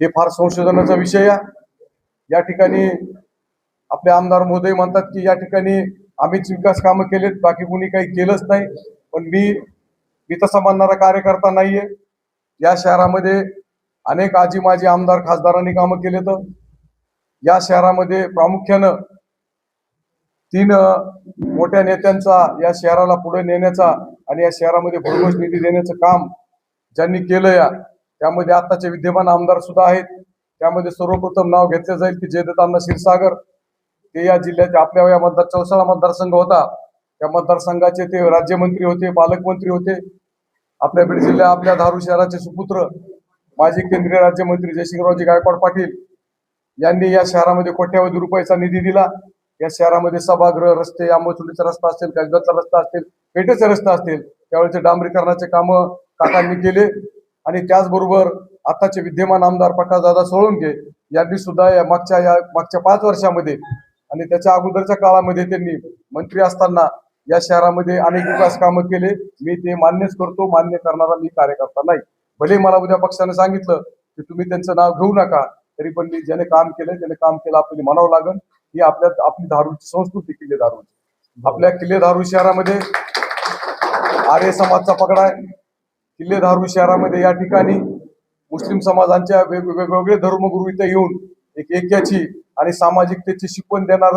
हे फार संशोधनाचा विषय आहे. या ठिकाणी आपले आमदार महोदय म्हणतात की या ठिकाणी आम्हीच विकास कामं केलेत बाकी कुणी काही केलंच नाही. पण मी मी तसा म्हणणारा कार्यकर्ता नाहीये. या शहरामध्ये अनेक आजी माजी आमदार खासदारांनी कामं केलेत. या शहरामध्ये प्रामुख्यानं तीन मोठ्या नेत्यांचा या शहराला पुढे नेण्याचा आणि या शहरामध्ये भरघोस निधी देण्याचं काम ज्यांनी केलं या त्यामध्ये आताचे विद्यमान आमदार सुद्धा आहेत. त्यामध्ये सर्वप्रथम नाव घेतलं जाईल की जयदत्तांना क्षीरसागर. ते या जिल्ह्याचे आपल्या या मतदार चौसाळा मतदारसंघ होता. त्या मतदारसंघाचे ते राज्यमंत्री होते पालकमंत्री होते. आपल्या बीड जिल्ह्या आपल्या धारू शहराचे सुपुत्र माजी केंद्रीय राज्यमंत्री जयसिंगरावजी गायकवाड पाटील यांनी या शहरामध्ये कोट्यावधी रुपयाचा निधी दिला. या शहरामध्ये सभागृह रस्ते आंबोचुलीचा रस्ता असेल काजबाचा रस्ता असेल पेठेचे रस्ता असतील त्यावेळेचे डांबरीकरणाचे कामं काकांनी केले. आणि त्याचबरोबर आताचे विद्यमान आमदार प्रकाशदादा सोळंके यांनी सुद्धा या मागच्या या मागच्या पाच वर्षामध्ये आणि त्याच्या अगोदरच्या काळामध्ये त्यांनी मंत्री असताना या शहरामध्ये अनेक विकास कामं केले. मी ते मान्यच करतो. मान्य करणारा मी कार्यकर्ता नाही. भले मला उद्या पक्षाने सांगितलं की तुम्ही त्यांचं नाव घेऊ नका तरी पण मी ज्याने काम केलं त्याने काम केलं आपल्याला म्हणावं लागेल. ही आपल्या आपली धारूची संस्कृती किल्ले धारूची आपल्या किल्ले धारू शहरामध्ये आर्य समाजचा पगडा आहे. किल्ले धारूर शहरामध्ये या ठिकाणी मुस्लिम समाजांच्या वेगवेगळे धर्मगुरू इथे येऊन एक ऐक्याची आणि सामाजिकतेची शिकवण देणार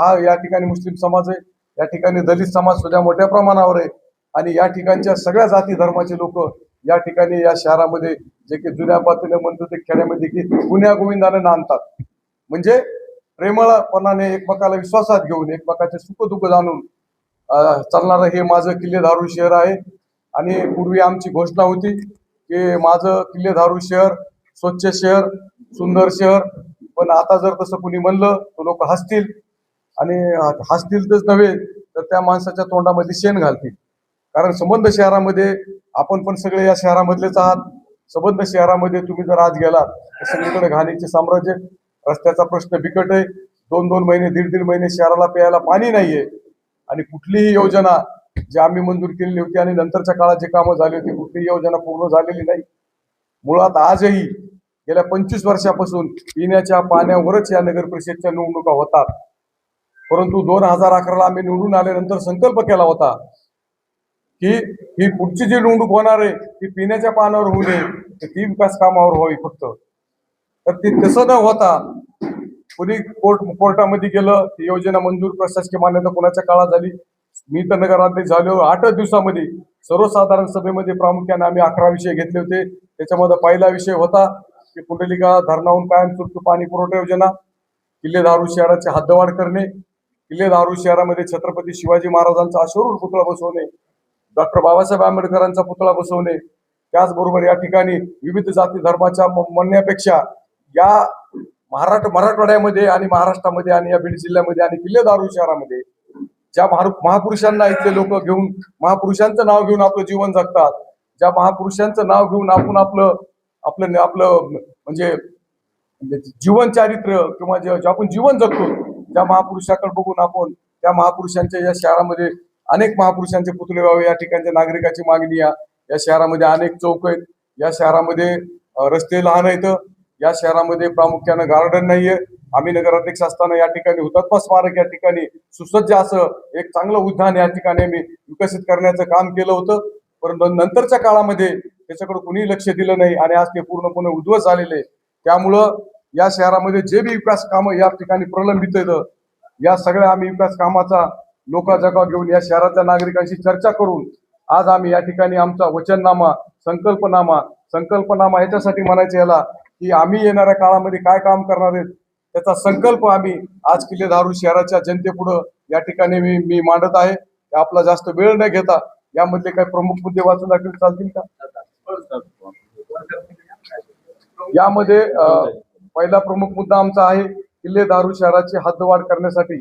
हा या ठिकाणी मुस्लिम समाज आहे. या ठिकाणी दलित समाज सुद्धा मोठ्या प्रमाणावर आहे. आणि या ठिकाणच्या सगळ्या जाती धर्माचे लोक या ठिकाणी या शहरामध्ये जे की जुन्या पातळीने म्हणतो ते खेड्यामध्ये की गुन्ह्या गोविंदाने नांदतात. म्हणजे प्रेमळपणाने एकमेकाला विश्वासात घेऊन एकमेकाचे सुख दुःख जाणून चालणारं हे माझं किल्ले धारू शहर आहे. आणि पूर्वी आमची घोषणा होती की माझं किल्लेधारू शहर स्वच्छ शहर सुंदर शहर. पण आता जर तसं कुणी म्हणलं तर लोक हसतील. आणि हसतील हसतीलच नव्हे तर त्या माणसाच्या तोंडामध्ये शेण घालतील. कारण संबंध शहरामध्ये आपण पण सगळे या शहरामधलेच आहात. संबंध शहरामध्ये तुम्ही जर आज गेलात तर सगळीकडे घाणीचे साम्राज्य रस्त्याचा प्रश्न बिकट आहे. दोन दोन महिने दीड दीड महिने शहराला प्यायला पाणी नाहीये. आणि कुठलीही योजना जे आम्ही मंजूर केलेली होती आणि नंतरच्या काळात जे कामं झाली होती कुठली योजना पूर्ण झालेली नाही. मुळात आजही गेल्या पंचवीस वर्षापासून पिण्याच्या पाण्यावरच या नगर परिषदच्या निवडणुका होतात. परंतु दोन हजार अकराला आम्ही निवडून आल्यानंतर संकल्प केला होता की ही पुढची जी निवडणूक होणार आहे ती पिण्याच्या पाण्यावर होऊ नये तर ती विकास कामावर व्हावी फक्त. तर ते तसं न होता कुणी कोर्ट कोर्टामध्ये गेलं ती योजना मंजूर प्रशासकीय मान्यता कोणाच्या काळात झाली मी तर नगराध्यक्ष झालो आठच दिवसामध्ये. सर्वसाधारण सभेमध्ये प्रामुख्याने आम्ही अकरा विषय घेतले होते. त्याच्यामध्ये पहिला विषय होता की पुंडलिका धरणाहून कायमस्वरूपी पाणी पुरवठा योजना किल्ले दारू शहराची हद्दवाढ करणे किल्ले दारू शहरामध्ये छत्रपती शिवाजी महाराजांचा अश्वरूर पुतळा बसवणे डॉक्टर बाबासाहेब आंबेडकरांचा पुतळा बसवणे. त्याचबरोबर या ठिकाणी विविध जाती धर्माच्या म्हणण्यापेक्षा या महाराष्ट्र मराठवाड्यामध्ये आणि महाराष्ट्रामध्ये आणि या बीड जिल्ह्यामध्ये आणि किल्ले दारू शहरामध्ये ज्या महापुरुषांना इथले लोक घेऊन महापुरुषांचं नाव घेऊन आपलं जीवन जगतात ज्या महापुरुषांचं नाव घेऊन आपण आपलं आपलं आपलं म्हणजे, म्हणजे जीवन चारित्र्य किंवा जे आपण जीवन जगतो त्या महापुरुषाकडे बघून आपण त्या महापुरुषांच्या या शहरामध्ये अनेक महापुरुषांचे पुतळे व्हावे या ठिकाणच्या नागरिकाची मागणी या शहरामध्ये अनेक चौक आहेत या शहरामध्ये रस्ते लहान आहेत या शहरामध्ये प्रामुख्यानं गार्डन नाहीये आम्ही नगराध्यक्ष असताना या ठिकाणी हुतात्मा स्मारक या ठिकाणी सुसज्ज असं एक चांगलं उद्यान या ठिकाणी आम्ही विकसित करण्याचं काम केलं होतं. परंतु नंतरच्या काळामध्ये त्याच्याकडे कुणी लक्ष दिलं नाही आणि आज ते पूर्णपणे उद्ध्वस्त झालेले त्यामुळं या शहरामध्ये जे बी विकास कामं या ठिकाणी प्रलंबित आहेत या सगळ्या आम्ही विकास कामाचा लोकाजगा घेऊन या शहरातल्या नागरिकांशी चर्चा करून आज आम्ही या ठिकाणी आमचा वचननामा संकल्पनामा संकल्पनामा याच्यासाठी म्हणायचं याला की आम्ही येणाऱ्या काळामध्ये काय काम करणार आहेत त्याचा संकल्प आम्ही आज किल्लेदारू शहराच्या जनतेपुढं या ठिकाणी मी मी मांडत आहे. आपला जास्त वेळ न घेता यामधले काही प्रमुख मुद्दे वाचून दाखल चालतील का? यामध्ये पहिला प्रमुख मुद्दा आमचा आहे किल्लेदारू शहराची हद्दवाढ करण्यासाठी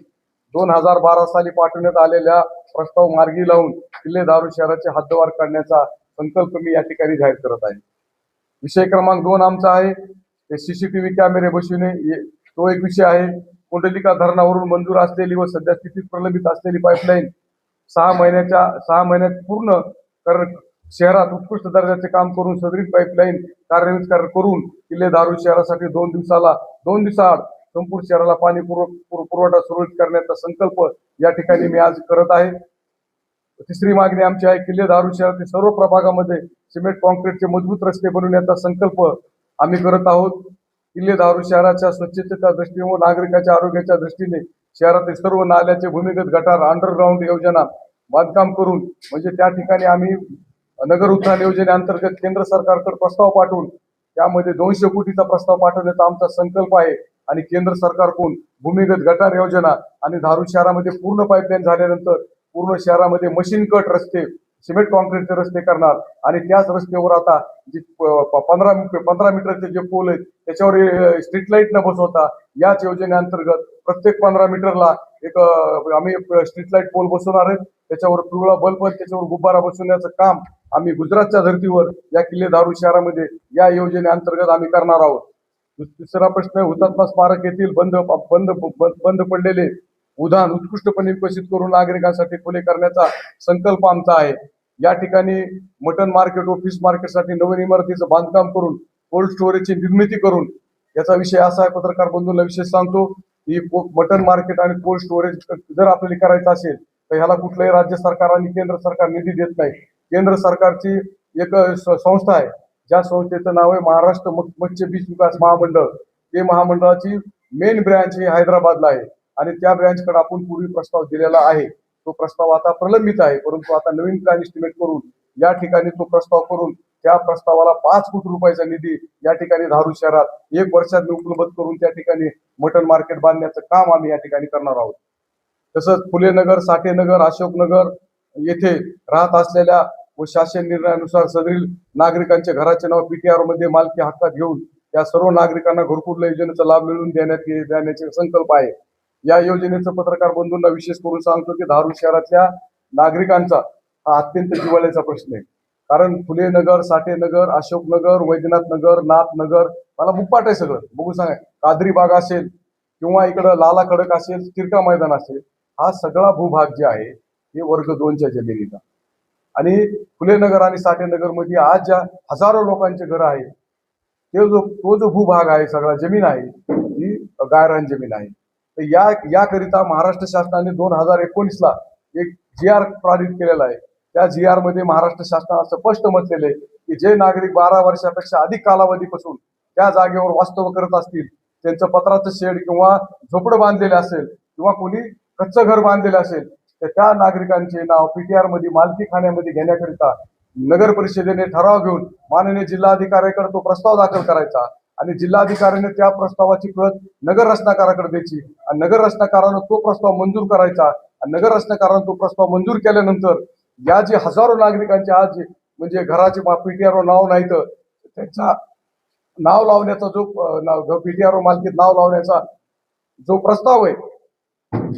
दोन हजार बारा साली पाठवण्यात आलेल्या प्रस्ताव मार्गी लावून किल्लेदारू शहराची हद्दवाढ करण्याचा संकल्प मी या ठिकाणी जाहीर करत आहे. विषय क्रमांक दोन आमचा आहे ते सीसीटीव्ही कॅमेरे बसविणे तो एक विषय आहे. कुंडलिका धरणावरून मंजूर असलेली व सध्या स्थितीत प्रलंबित असलेली पाईपलाईन सहा महिन्याच्या सहा महिन्यात पूर्ण कर शहरात उत्कृष्ट दर्जाचे काम करून सदरील पाईपलाईन कार्यान्वित करून किल्ले दारू शहरासाठी दोन दिवसाला दोन दिवसाआड संपूर्ण शहराला पाणी पुर- पुरवठा सुरळीत करण्याचा संकल्प या ठिकाणी मी आज करत आहे. तिसरी मागणी आमची आहे किल्ले दारू शहरातील सर्व प्रभागामध्ये सिमेंट कॉन्क्रीटचे मजबूत रस्ते बनवण्याचा संकल्प आम्ही करत आहोत. किल्ले धारू शहराच्या स्वच्छतेच्या दृष्टीने व नागरिकांच्या आरोग्याच्या दृष्टीने शहरातील सर्व नाल्याचे भूमिगत गटार अंडरग्राऊंड योजना बांधकाम करून म्हणजे त्या ठिकाणी आम्ही नगर उत्थान योजनेअंतर्गत केंद्र सरकारकडे प्रस्ताव पाठवून त्यामध्ये दोनशे कोटीचा प्रस्ताव पाठवण्याचा आमचा संकल्प आहे. आणि केंद्र सरकारकडून भूमिगत गटार योजना आणि धारू शहरामध्ये पूर्ण पाईपलाईन झाल्यानंतर पूर्ण शहरामध्ये मशीन कट रस्ते सिमेंट कॉन्क्रीटचे रस्ते करणार आणि त्याच रस्त्यावर आता जे पंधरा पंधरा मीटरचे जे पोल आहेत त्याच्यावर स्ट्रीट लाइट न बसवता याच योजनेअंतर्गत प्रत्येक पंधरा मीटरला एक आम्ही स्ट्रीट लाइट पोल बसवणार आहेत. त्याच्यावर पिवळा बल्ब त्याच्यावर गुब्बारा बसवण्याचं काम आम्ही गुजरातच्या धर्तीवर या किल्ले दारू शहरामध्ये या योजनेअंतर्गत आम्ही करणार आहोत. तिसरा प्रश्न हुतात्मा स्मारक येथील बंद बंद- बंद पडलेले उदाहरण उत्कृष्टपणे विकसित करून नागरिकांसाठी खुले करण्याचा संकल्प आमचा आहे. या ठिकाणी मटन मार्केट ऑफिस मार्केटसाठी नवीन इमारतीचं बांधकाम करून कोल्ड स्टोरेजची निर्मिती करून याचा विषय असा आहे पत्रकार बंधूंना विशेष सांगतो की मटन मार्केट आणि कोल्ड स्टोरेज जर आपल्याला करायचं असेल तर ह्याला कुठलंही राज्य सरकार आणि केंद्र सरकार निधी देत नाही. केंद्र सरकारची एक स- संस्था आहे ज्या संस्थेचं नाव आहे महाराष्ट्र मत्स्य बीज विकास महामंडळ. ते महामंडळाची मेन ब्रँच ही हैदराबादला आहे. आणि त्या ब्रँचकडे आपण पूर्वी प्रस्ताव दिलेला आहे. तो प्रस्ताव आता प्रलंबित आहे. परंतु आता नवीन प्लॅन इस्टिमेट करून या ठिकाणी तो प्रस्ताव करून त्या प्रस्तावाला पाच कोटी रुपयाचा निधी या ठिकाणी धारू शहरात एक वर्षात उपलब्ध करून त्या ठिकाणी मटन मार्केट बांधण्याचं काम आम्ही या ठिकाणी करणार आहोत. तसंच फुलेनगर अशोक अशोकनगर येथे राहत असलेल्या व शासन निर्णयानुसार सदरील नागरिकांच्या घराचे नाव पीटीआरमध्ये मालकी हक्कात घेऊन त्या सर्व नागरिकांना घरकुल योजनेचा लाभ मिळवून देण्यात देण्याचे संकल्प आहे. या योजनेचं पत्रकार बंधूंना विशेष करून सांगतो की धारूर शहरातल्या नागरिकांचा हा अत्यंत जिवाळ्याचा प्रश्न आहे. कारण फुलेनगर साठेनगर अशोकनगर वैद्यनाथ नगर नाथनगर मला बुप्पाट आहे सगळं. बघू सांगा कादरी बाग असेल किंवा इकडं लाला खडक असेल तिरका मैदान असेल हा सगळा भूभाग जे आहे हे वर्ग दोनच्या जमिनीचा. आणि फुलेनगर आणि साठेनगरमध्ये आज ज्या हजारो लोकांचे घर आहे ते जो तो जो भूभाग आहे सगळा जमीन आहे ही गायरान जमीन आहे. तर या याकरिता महाराष्ट्र शासनाने दोन हजार एकोणीसला एक जी आर पारित केलेला आहे. त्या जी आरमध्ये महाराष्ट्र शासनाला स्पष्ट म्हटलेले आहे की जे नागरिक बारा वर्षापेक्षा अधिक कालावधीपासून त्या जागेवर वास्तव करत असतील त्यांचं पत्राचं शेड किंवा झोपडं बांधलेले असेल किंवा कोणी कच्चं घर बांधलेलं असेल तर त्या नागरिकांचे नाव पीटीआरमध्ये मालकी खाण्यामध्ये घेण्याकरिता नगर परिषदेने ठराव घेऊन माननीय जिल्हाधिकाऱ्याकडे तो प्रस्ताव दाखल करायचा. आणि जिल्हाधिकाऱ्याने त्या प्रस्तावाची प्रत नगर रचनाकाराकडे द्यायची. आणि नगर रचनाकारानं तो प्रस्ताव मंजूर करायचा. आणि नगर रचनाकारानं तो प्रस्ताव मंजूर केल्यानंतर या जे हजारो नागरिकांचे आज म्हणजे घराचे पीटीआर नाव नाही तर त्यांचा नाव लावण्याचा जो पीटीआर मालकीत नाव लावण्याचा जो प्रस्ताव आहे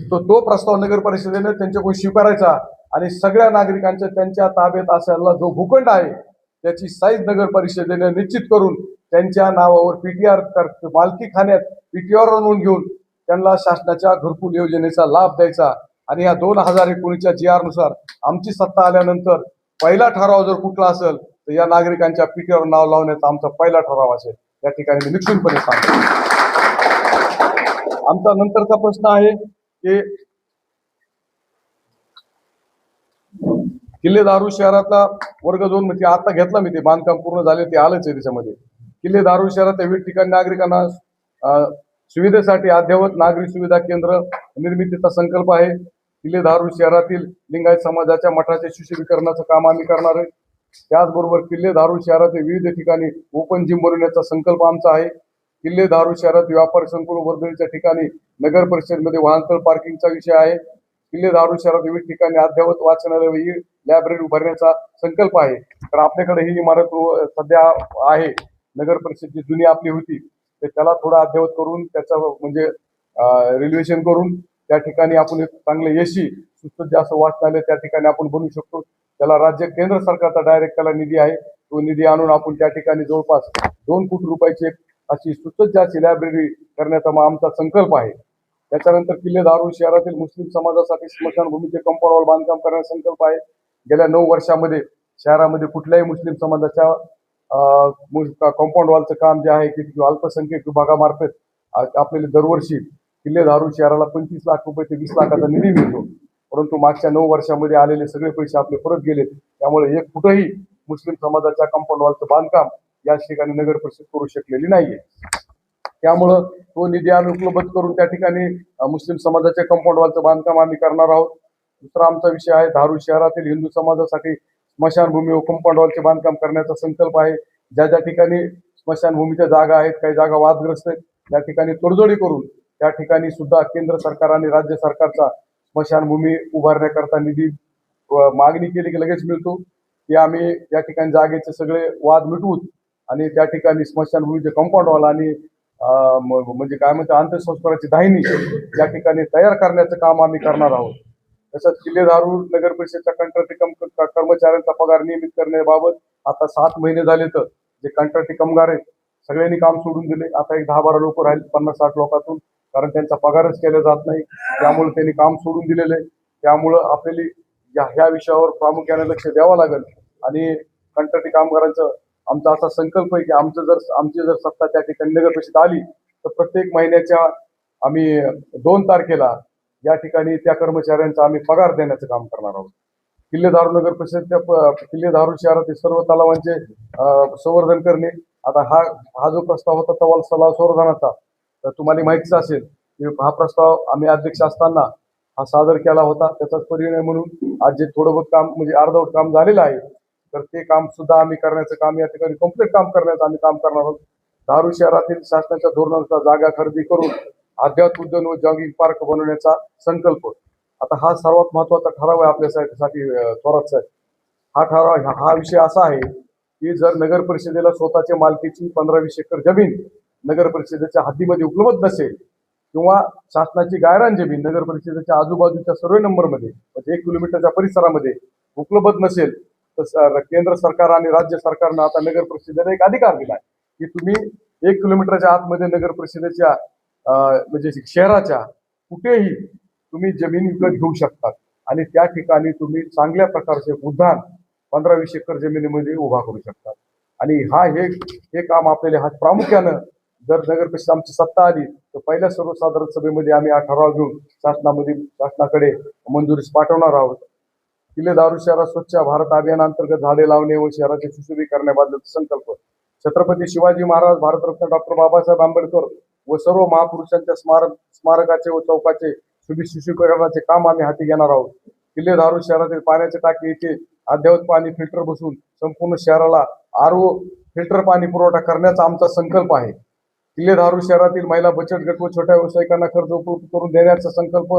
तो तो प्रस्ताव नगर परिषदेने त्यांच्याकडून स्वीकारायचा. आणि सगळ्या नागरिकांच्या त्यांच्या ताब्यात असायला जो भूखंड आहे त्याची साईज नगर परिषदेने निश्चित करून त्यांच्या नावावर पीटीआर मालकी खाण्यात पीटीआर नोंद घेऊन त्यांना शासनाच्या घरकुल योजनेचा लाभ द्यायचा. आणि या दोन हजार एकोणीसच्या जी आरनुसार आमची सत्ता आल्यानंतर पहिला ठराव जर कुठला असेल तर या नागरिकांच्या पीटीआर नाव लावण्याचा आमचा पहिला ठराव असेल. या ठिकाणी मी निश्चितपणे सांगतो. आमचा नंतरचा प्रश्न आहे की किल्ले दारू शहरातला वर्ग दोन म्हणजे आता घेतला मी ते बांधकाम पूर्ण झाले ते आलंच आहे त्याच्यामध्ये. किल्ले दारू शहरात विविध ठिकाणी नागरिकांना सुविधेसाठी अद्ययावत नागरी सुविधा केंद्र निर्मितीचा संकल्प आहे. किल्ले दारू शहरातील लिंगायत समाजाच्या मठाचे सुशोभीकरणाचं काम आम्ही करणार आहे. त्याचबरोबर किल्ले दारू शहरातील विविध ठिकाणी ओपन जिम बनवण्याचा संकल्प आमचा आहे. किल्ले दारू शहरात व्यापार संकुल वर्धनेच्या ठिकाणी नगर परिषदेमध्ये वाहनतळ पार्किंगचा विषय आहे. किल्ले दारू शहरात विविध ठिकाणी अद्ययावत वाचनालय लायब्ररी उभारण्याचा संकल्प आहे. तर आपल्याकडे ही इमारत सध्या आहे. नगर परिषद जी जुनी आपली होती तर त्याला थोडा अद्ययावत करून त्याचं म्हणजे रिल्वेशन करून त्या ठिकाणी आपण एक चांगलं यशी सुसज्ज असं वाचनालय त्या ठिकाणी आपण बनवू शकतो. त्याला राज्य केंद्र सरकारचा डायरेक्ट त्याला निधी आहे. तो निधी आणून आपण त्या ठिकाणी जवळपास दोन कोटी रुपयाची एक अशी सुसज्ज अशी लायब्ररी करण्याचा मग आमचा संकल्प आहे. त्याच्यानंतर किल्ले दारू शहरातील मुस्लिम समाजासाठी स्मशानभूमीचे कंपाऊंड बांधकाम करण्याचा संकल्प आहे. गेल्या नऊ वर्षामध्ये शहरामध्ये कुठल्याही मुस्लिम समाजाच्या कॉम्पाऊंड वॉलचं काम जे आहे की अल्पसंख्याक विभागामार्फत आपल्याला दरवर्षी किल्ले धारू शहराला पंचवीस लाख रुपये ते वीस लाखाचा निधी मिळतो. परंतु मागच्या नऊ वर्षामध्ये आलेले सगळे पैसे आपले परत गेले. त्यामुळे एक कुठंही मुस्लिम समाजाच्या कंपाऊंड वॉलचं बांधकाम या ठिकाणी नगर परिषद करू शकलेली नाहीये. त्यामुळं तो निधी आम्ही उपलब्ध करून त्या ठिकाणी मुस्लिम समाजाच्या कंपाऊंड वॉलचं बांधकाम आम्ही करणार आहोत. दुसरा आमचा विषय आहे धारू शहरातील हिंदू समाजासाठी स्मशानभूमी व कंपाऊंड वॉलचे बांधकाम करण्याचा संकल्प आहे. ज्या ज्या ठिकाणी स्मशानभूमीच्या जागा आहेत काही जागा वादग्रस्त आहेत त्या ठिकाणी तोडजोडी करून त्या ठिकाणी सुद्धा केंद्र सरकार आणि राज्य सरकारचा स्मशानभूमी उभारण्याकरता निधी मागणी केली की लगेच मिळतो. की आम्ही या ठिकाणी जागेचे सगळे वाद मिटवून आणि त्या ठिकाणी स्मशानभूमीचे कंपाऊंड वॉल आणि म्हणजे काय म्हणतात अंत्यसंस्काराची दाहिनी या ठिकाणी तयार करण्याचं काम आम्ही करणार आहोत. तसंच किल्ले धारूर नगर परिषदच्या कंत्राटी कम कर्मचाऱ्यांचा पगार नियमित करण्याबाबत आता सात महिने झाले तर जे कंत्राटी कामगार आहेत सगळ्यांनी काम सोडून दिले. आता एक दहा बारा लोक राहिले पन्नास साठ लोकातून कारण त्यांचा पगारच केला जात नाही. त्यामुळे त्यांनी काम सोडून दिलेलं आहे. त्यामुळं आपल्याला या ह्या विषयावर प्रामुख्याने लक्ष द्यावं लागेल. आणि कंत्राटी कामगारांचं आमचा असा संकल्प आहे की आमचं जर आमची जर सत्ता त्या ठिकाणी नगर परिषद आली तर प्रत्येक महिन्याच्या आम्ही दोन तारखेला या ठिकाणी त्या कर्मचाऱ्यांचा आम्ही पगार देण्याचं काम करणार आहोत. किल्ले दारू नगर परिषदच्या किल्ले दारू शहरातील सर्व तलावांचे संवर्धन करणे. आता हा हा जो प्रस्ताव होता तवाल तलाव संवर्धनाचा तर तुम्हाला माहितीच असेल की हा प्रस्ताव आम्ही अध्यक्ष असताना हा सादर केला होता. त्याचाच परिणाम म्हणून आज जे थोडं बहुत काम म्हणजे अर्धवट काम झालेलं आहे तर ते काम सुद्धा आम्ही करण्याचं काम या ठिकाणी कंप्लीट काम करण्याचं आम्ही काम करणार आहोत. दारू शहरातील शासनाच्या धोरणानुसार जागा खरेदी करून अध्यात्म उद्यान व जॉगिंग पार्क बनवण्याचा संकल्प. आता हा सर्वात महत्त्वाचा ठराव आहे आपल्यासाठी थोरात साहेब हा ठराव हा- विषय असा आहे की जर नगर परिषदेला स्वतःच्या मालकीची पंधरा वीस एकर जमीन नगर परिषदेच्या हद्दीमध्ये उपलब्ध नसेल किंवा शासनाची गायरान जमीन नगर परिषदेच्या आजूबाजूच्या सर्व नंबरमध्ये म्हणजे एक किलोमीटरच्या परिसरामध्ये उपलब्ध नसेल तर केंद्र सरकार आणि राज्य सरकारनं आता नगर परिषदेला एक अधिकार दिला की तुम्ही एक किलोमीटरच्या आतमध्ये नगर परिषदेच्या म्हणजे शहराच्या कुठेही तुम्ही जमीन विकत घेऊ शकतात. आणि त्या ठिकाणी तुम्ही चांगल्या प्रकारचे उद्यान पंधरा वीस एकर जमिनीमध्ये उभा करू शकतात. आणि हा हे हे काम आपल्याला हा प्रामुख्यानं जर नगर परिषद आमची सत्ता आली तर पहिल्या सर्वसाधारण सभेमध्ये आम्ही हा ठराव घेऊन शासनामध्ये शासनाकडे मंजुरीस पाठवणार आहोत. किल्लेदारू शहरात स्वच्छ भारत अभियानांतर्गत झाडे लावणे व शहराचे सुशोभी करण्याबद्दलचा संकल्प. छत्रपती शिवाजी महाराज भारतरत्न डॉक्टर बाबासाहेब आंबेडकर व सर्व महापुरुषांच्या स्मारक स्मारकाचे व चौकाचे सुबी काम आम्ही हाती घेणार आहोत. किल्ले धारूर शहरातील पाण्याचे टाकीचे येथे अद्ययावत पाणी फिल्टर बसून संपूर्ण शहराला आरो फिल्टर पाणी पुरवठा करण्याचा आमचा संकल्प आहे. किल्ले धारूर शहरातील महिला बचत गट व छोट्या व्यावसायिकांना कर्ज उपलब्ध करून देण्याचा संकल्प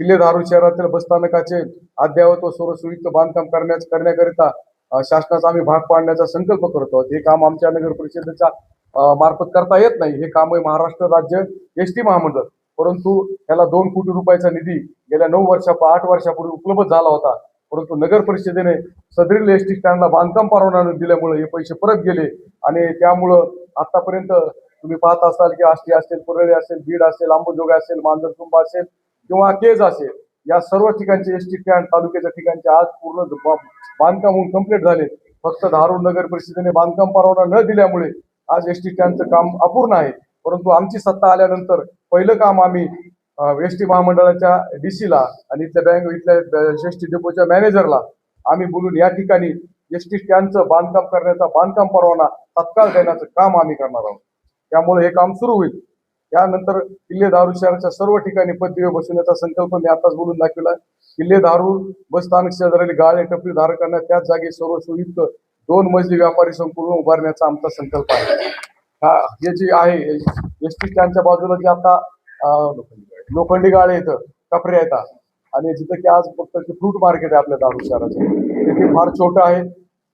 किल्ले धारूर शहरातील बसस्थानकाचे अद्ययावत व सुरसुयुक्त बांधकाम करण्याच करण्याकरिता शासनाचा आम्ही भाग पाडण्याचा संकल्प करतो. हे काम आमच्या नगर परिषदेच्या मार्फत करता येत नाही. हे काम आहे महाराष्ट्र राज्य एस टी महामंडळ. परंतु त्याला दोन कोटी रुपयाचा निधी गेल्या नऊ वर्षा आठ वर्षापूर्वी उपलब्ध झाला होता. परंतु नगर परिषदेने सदरील एस टी स्टँडला बांधकाम परवाना न दिल्यामुळे हे पैसे परत गेले. आणि त्यामुळं आतापर्यंत तुम्ही पाहत असाल की आष्टी असेल कुरळी असेल बीड असेल आंबोजोगा असेल मांजरतुंबा असेल किंवा केज असेल या सर्व ठिकाणचे एस टी स्टँड तालुक्याच्या ठिकाणचे आज पूर्ण बांधकाम होऊन कंप्लीट झाले फक्त धारूर नगर परिषदेने बांधकाम परवाना न दिल्यामुळे आज एस टी स्टँडचं काम अपूर्ण आहे. परंतु आमची सत्ता आल्यानंतर पहिलं काम आम्ही एस टी महामंडळाच्या डीसी ला आणि इथल्या बँक इथल्या एस टी डेपोच्या मॅनेजरला आम्ही बोलून या ठिकाणी एस टी स्टँडचं बांधकाम करण्याचा बांधकाम परवाना तत्काळ देण्याचं काम आम्ही करणार आहोत. त्यामुळे हे काम सुरू होईल. त्यानंतर किल्ले दारू शहराच्या सर्व ठिकाणी पदवी बसवण्याचा संकल्प मी आताच बोलून दाखवला. किल्ले दारू बस स्थानक शेजारी गाळे टपरी धारकांना त्याच जागी सर्व सुयुक्त दोन मजली व्यापारी संकुल उभारण्याचा आमचा संकल्प आहे. हा हे जे आहे एस टी स्टँडच्या बाजूला जे आता लोखंडी गाळे येतं कपरे येतात आणि जिथं की आज फक्त फ्रूट मार्केट आहे आपल्या दारू शहराचं. ते फार छोटं आहे.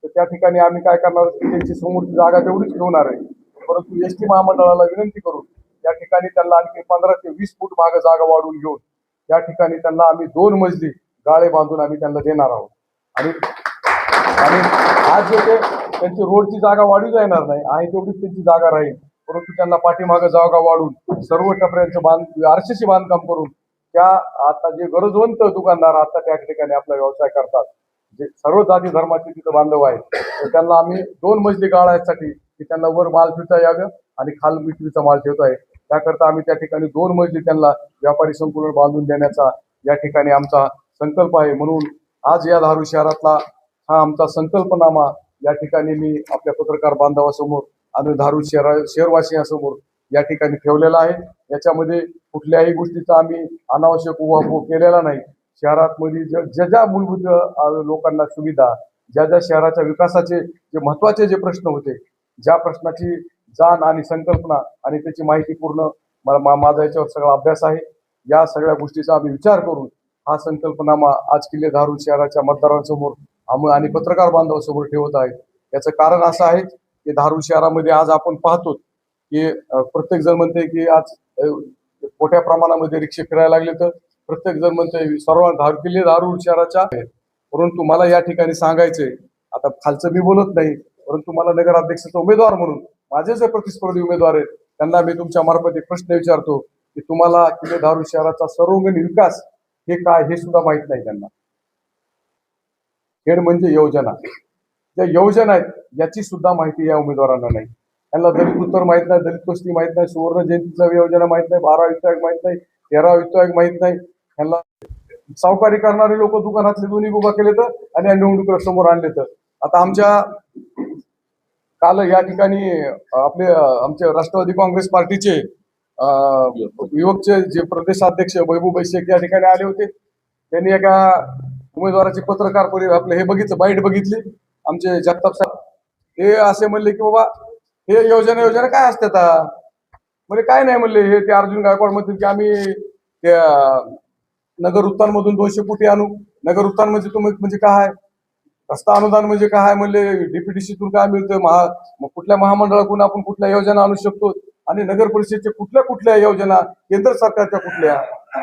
तर त्या ठिकाणी आम्ही काय करणार त्यांची समोरची जागा तेवढीच ठेवणार आहे. परंतु एस टी महामंडळाला विनंती करून त्या ठिकाणी त्यांना आणखी पंधरा ते वीस फूट भाग जागा वाढवून घेऊन त्या ठिकाणी त्यांना आम्ही दोन मजली गाळे बांधून आम्ही त्यांना देणार आहोत. आणि आणि आज जे ते त्यांची रोडची जागा वाढू जाणार नाही आहे तेवढीच त्यांची जागा राहील. परंतु त्यांना पाठीमागं जागा वाढून सर्व टपऱ्यांचं बांध आरसीसी बांधकाम करून त्या आता जे गरजवंत दुकानदार आता त्या ठिकाणी आपला व्यवसाय करतात जे सर्व जाती धर्माचे तिथं बांधव आहेत तर त्यांना आम्ही दोन मजली गाळायसाठी की त्यांना वर माल ठेवता यावं आणि खाल मिठवीचा माल ठेवता येईल. त्याकरता आम्ही त्या ठिकाणी दोन मजली त्यांना व्यापारी संकुलन बांधून देण्याचा या ठिकाणी आमचा संकल्प आहे. म्हणून आज या धारू शहरातला हा आमचा संकल्पनामा या ठिकाणी मी आपल्या पत्रकार बांधवासमोर आणि धारू शहरा शहरवासियांसमोर या ठिकाणी ठेवलेला आहे. याच्यामध्ये कुठल्याही गोष्टीचा आम्ही अनावश्यक उहापोह केलेला नाही. शहरात मध्ये ज्या ज्या ज्या मूलभूत लोकांना सुविधा ज्या ज्या शहराच्या विकासाचे जे महत्त्वाचे जे प्रश्न होते ज्या प्रश्नाची जाण आणि संकल्पना आणि त्याची माहिती पूर्ण मला मा- माझा याच्यावर सगळा अभ्यास आहे. या सगळ्या गोष्टीचा आम्ही विचार करून हा संकल्पनामा आज किल्ले धारूर शहराच्या मतदारांसमोर आम्ही आणि पत्रकार बांधवांसमोर ठेवत आहे याचं कारण असं आहे की धारूर शहरामध्ये आज आपण पाहतो की प्रत्येक जण म्हणते की आज मोठ्या प्रमाणामध्ये रिक्षे फिरायला लागले तर प्रत्येक जण म्हणते सर्व धारू किल्ले धारूर शहराच्या. आहेत परंतु मला या ठिकाणी सांगायचंय आता खालचं मी बोलत नाही परंतु मला नगराध्यक्षाचा उमेदवार म्हणून माझे जे प्रतिस्पर्धी उमेदवार आहेत त्यांना मी तुमच्या मार्फत एक प्रश्न विचारतो की तुम्हाला किल्ले धारू शहराचा सर्वंगणी विकास हे काय हे सुद्धा माहीत नाही त्यांना. खेड म्हणजे योजना. ज्या योजना आहेत याची सुद्धा माहिती या उमेदवारांना नाही. त्यांना दलित उत्तर माहीत नाही दलित वस्ती माहीत नाही सुवर्ण जयंतीचा योजना माहीत नाही बारा वित्त आयोग माहीत नाही तेरा वित्त आयोग माहीत नाही. त्यांना सावकारी करणारे लोक दुकानातले दोन्ही उभा केले तर आणि या निवडणुकीला समोर आणले तर. आता आमच्या काल या ठिकाणी आपले आमचे राष्ट्रवादी काँग्रेस पार्टीचे युवकचे जे प्रदेशाध्यक्ष महबूब शेख या ठिकाणी आले होते. त्यांनी एका उमेदवाराची पत्रकार परि आपलं हे बघितलं बाईट बघितली. आमचे जगताप साहेब हे असे म्हणले की बाबा हे योजना योजना काय असतात आता? म्हणजे काय नाही म्हणले हे ते अर्जुन गायकवाड म्हणतील की आम्ही त्या नगर उत्तानमधून दोनशे कोटी आणू. नगर उत्तान म्हणजे तुम्ही म्हणजे काय आहे? रस्ता अनुदान म्हणजे काय आहे म्हणले? डीपीडीसीतून काय मिळतं महा कुठल्या महामंडळाकडून आपण कुठल्या योजना आणू शकतो? आणि नगर परिषदेच्या कुठल्या कुठल्या योजना केंद्र सरकारच्या कुठल्या?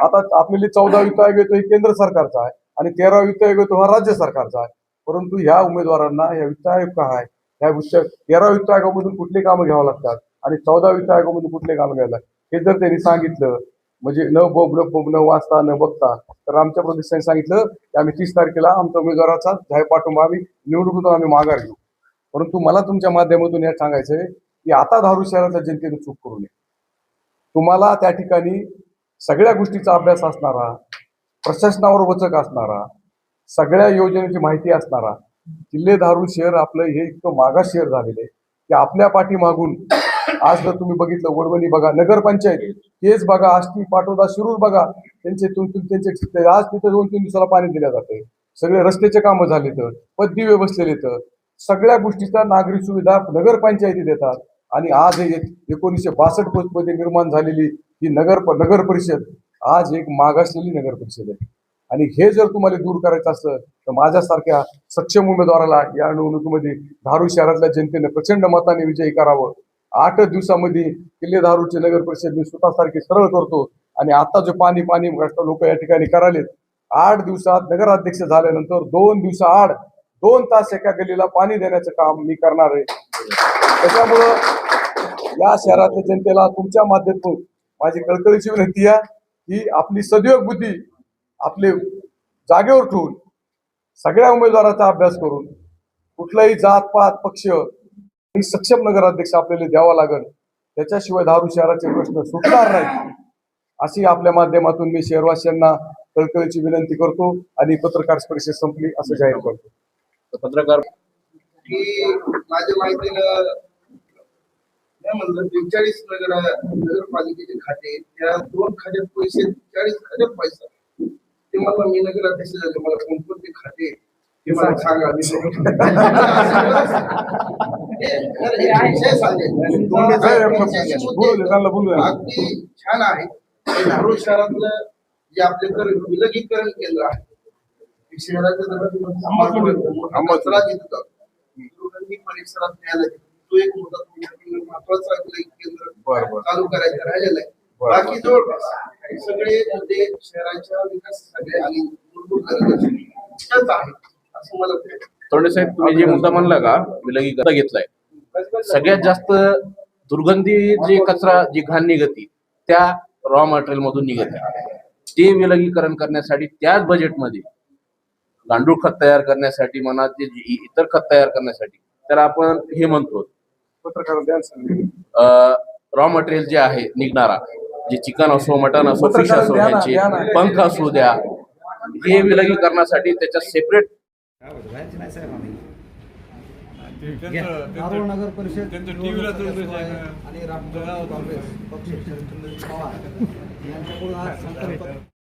आता आपल्याला चौदा वित्त आयोग येतो हे केंद्र सरकारचा आहे. आणि तेरा वित्त आयोग तुम्हाला हा राज्य सरकारचा आहे. परंतु ह्या उमेदवारांना या वित्त आयोग काय आहे? ह्या वित्त तेरा वित्त आयोगामधून कुठली कामं घ्यावं लागतात? आणि चौदा वित्त आयोगामधून कुठले कामं घ्यावं लागतात? हे जर त्यांनी सांगितलं म्हणजे न बोब न बोब न वाचता न बघता तर आमच्या प्रदेशाने सांगितलं की आम्ही तीस तारखेला आमच्या उमेदवाराचा जाहीर पाठवून आम्ही निवडणुकीतून आम्ही माघार घेऊ. परंतु मला तुमच्या माध्यमातून हे सांगायचंय की आता धारू शहराच्या जनतेने चूक करू नये. तुम्हाला त्या ठिकाणी सगळ्या गोष्टीचा अभ्यास असणारा प्रशासनावर वचक असणारा सगळ्या योजनेची माहिती असणारा जिल्हेधारू शहर आपलं हे इतकं मागास शहर झालेलं आहे की आपल्या पाठीमागून आज जर तुम्ही बघितलं वडवणी बघा नगरपंचायत तेच बघा आष्टी पाटोदा शिरूर बघा त्यांचे त्यांचे आज तिथे दोन तीन दिवसाला पाणी दिलं जाते. सगळे रस्त्याचे कामं झाले तर पददिवे बसलेले तर सगळ्या गोष्टीचा नागरिक सुविधा नगरपंचायती देतात. आणि आज हे एकोणीसशे बासष्टमध्ये निर्माण झालेली ही नगर नगर परिषद आज एक मागासलेली नगर परिषद आहे. आणि हे जर तुम्हाला दूर करायचं असतं तर माझ्यासारख्या सक्षम उमेदवाराला या निवडणुकीमध्ये धारू शहरातल्या जनतेने प्रचंड मताने विजयी करावं. आठ दिवसामध्ये किल्ले धारूचे नगर परिषद मी स्वतःसारखे सरळ करतो आणि आता जो पाणी पाणी लोक या ठिकाणी करालेत आठ दिवसात नगराध्यक्ष झाल्यानंतर दोन दिवसाआड दोन तास एका गलीला पाणी देण्याचं काम मी करणार आहे. त्याच्यामुळं या शहरातल्या जनतेला तुमच्या माध्यमातून माझी कळकळीची विनंती आहे. की आपली सदैव बुद्धी आपले जागेवर ठेवून सगळ्या उमेदवाराचा अभ्यास करून कुठलाही जात पात पक्ष आणि सक्षम नगराध्यक्ष आपल्याला द्यावा लागेल त्याच्याशिवाय धारू शहराचे प्रश्न सुटणार नाही अशी आपल्या माध्यमातून मी शहरवासियांना कळकळीची विनंती करतो आणि पत्रकार परिषद संपली असं जाहीर करतो. पत्रकार माझ्या माहितीनं नाही म्हणलं बेचाळीस नगर नगरपालिकेचे खाते त्या दोन खात्यात पैसे चाळीस खात्यात पैसा ते मला मी नगर अध्यक्ष झाले मला कोणकोणते खाते ते मला सांगा. मी हे- हे. अगदी छान आहे. हे धारूर शहरातलं जे आपल्याकडे विलगीकरण केंद्र आहे. हे शहराच्या परिसरात मिळाला तो एक मुद्दा महत्त्वाचा. चालू करायचं राहिलेला आहे बाकी जवळपास सगळे मुद्दे शहराच्या विकासासाठी आणि मूलभूत गरजेचे त्याच आहेत असं मला. तोंडे साहेब तुम्ही जे मुद्दा म्हणला का विलगीकरण घेतलाय सगळ्यात जास्त दुर्गंधी जे कचरा जी घाण निघती त्या रॉ मटेरियल मधून निघत ते विलगीकरण करण्यासाठी त्याच बजेटमध्ये गांडूळ खत तयार करण्यासाठी म्हणा ते जे इतर खत तयार करण्यासाठी तर आपण हे म्हणतो रॉ मटेरियल जे आहे निघणारा जे चिकन असो मटन असो फिश असो ह्यांचे ना. पंख असू द्या हे विलगीकरणासाठी त्याच्या सेपरेट नगर परिषद. आणि